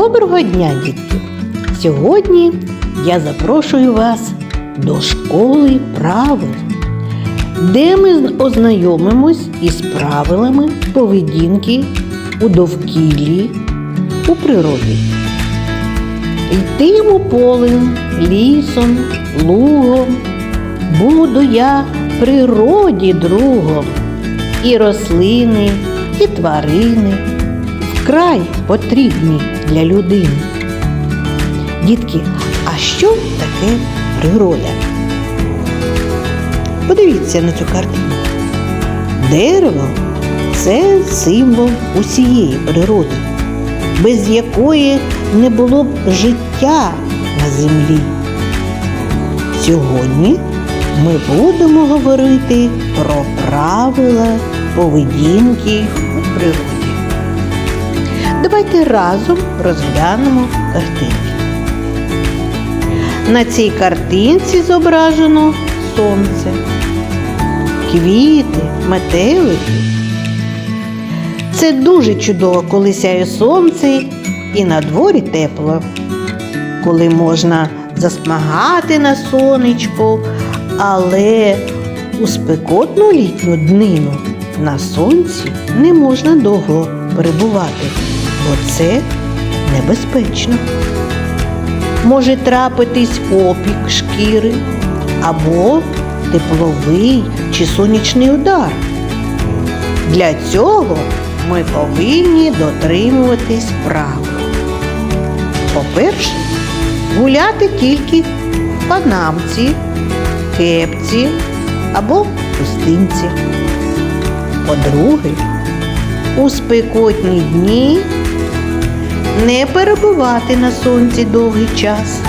Доброго дня, дітки! Сьогодні я запрошую вас до школи правил, де ми ознайомимось із правилами поведінки у довкіллі у природі. Йтиму полем, лісом, лугом, буду я природі другом, і рослини, і тварини вкрай потрібні для людини. Дітки, а що таке природа? Подивіться на цю картину. Дерево це символ усієї природи, без якої не було б життя на землі. Сьогодні ми будемо говорити про правила поведінки у природі. Давайте разом розглянемо картинки. На цій картинці зображено сонце, квіти, метелики. Це дуже чудово, коли сяє сонце і на дворі тепло, коли можна засмагати на сонечку, але у спекотну літню днину на сонці не можна довго перебувати, бо це небезпечно. Може трапитись опік шкіри або тепловий чи сонячний удар. Для цього ми повинні дотримуватись правил. По-перше, гуляти тільки в панамці, кепці або пустинці. По-друге, у спекотні дні не перебувати на сонці довгий час.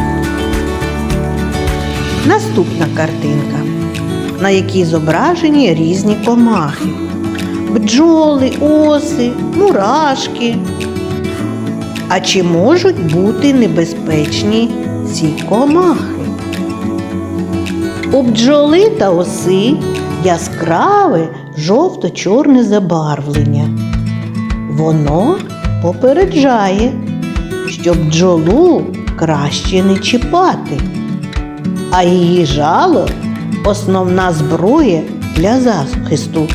Наступна картинка, на якій зображені різні комахи. Бджоли, оси, мурашки. А чи можуть бути небезпечні ці комахи? У бджоли та оси яскраве жовто-чорне забарвлення. Воно попереджає, щоб бджолу краще не чіпати, а її жало основна зброя для захисту.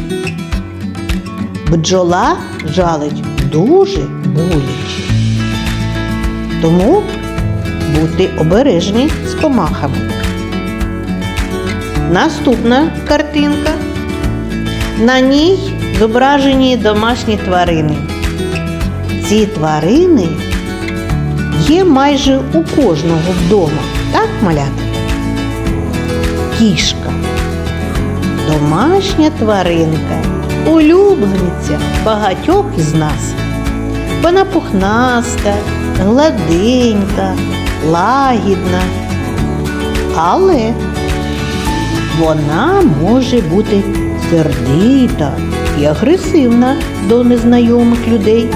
Бджола жалить дуже боляче. Тому будьте обережні з комахами. Наступна картинка. На ній зображені домашні тварини. Ці тварини є майже у кожного вдома, так, малята? Кішка. Домашня тваринка, улюблениця багатьох із нас. Вона пухнаста, гладенька, лагідна. Але вона може бути сердита і агресивна до незнайомих людей.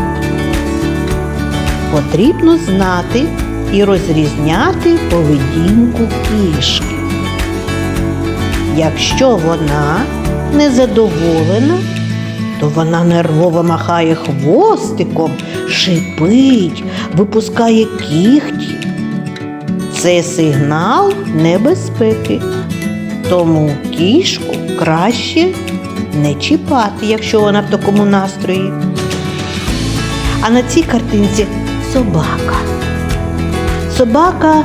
Потрібно знати і розрізняти поведінку кішки. Якщо вона незадоволена, то вона нервово махає хвостиком, шипить, випускає кіхті. Це сигнал небезпеки. Тому кішку краще не чіпати, якщо вона в такому настрої. А на цій картинці собака. Собака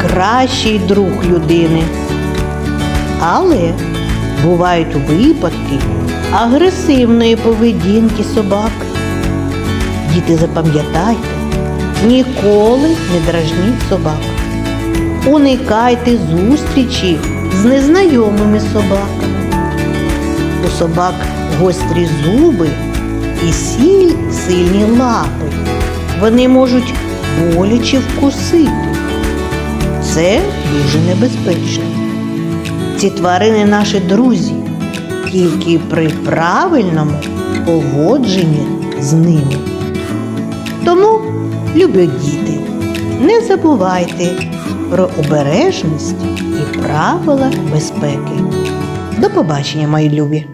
кращий друг людини. Але бувають випадки агресивної поведінки собак. Діти, запам'ятайте, ніколи не дражніть собак. Уникайте зустрічі з незнайомими собаками. У собак гострі зуби і сіль сильні лапи. Вони можуть боляче вкусити. Це дуже небезпечно. Ці тварини наші друзі, тільки при правильному поводженні з ними. Тому, любі діти, не забувайте про обережність і правила безпеки. До побачення, мої любі!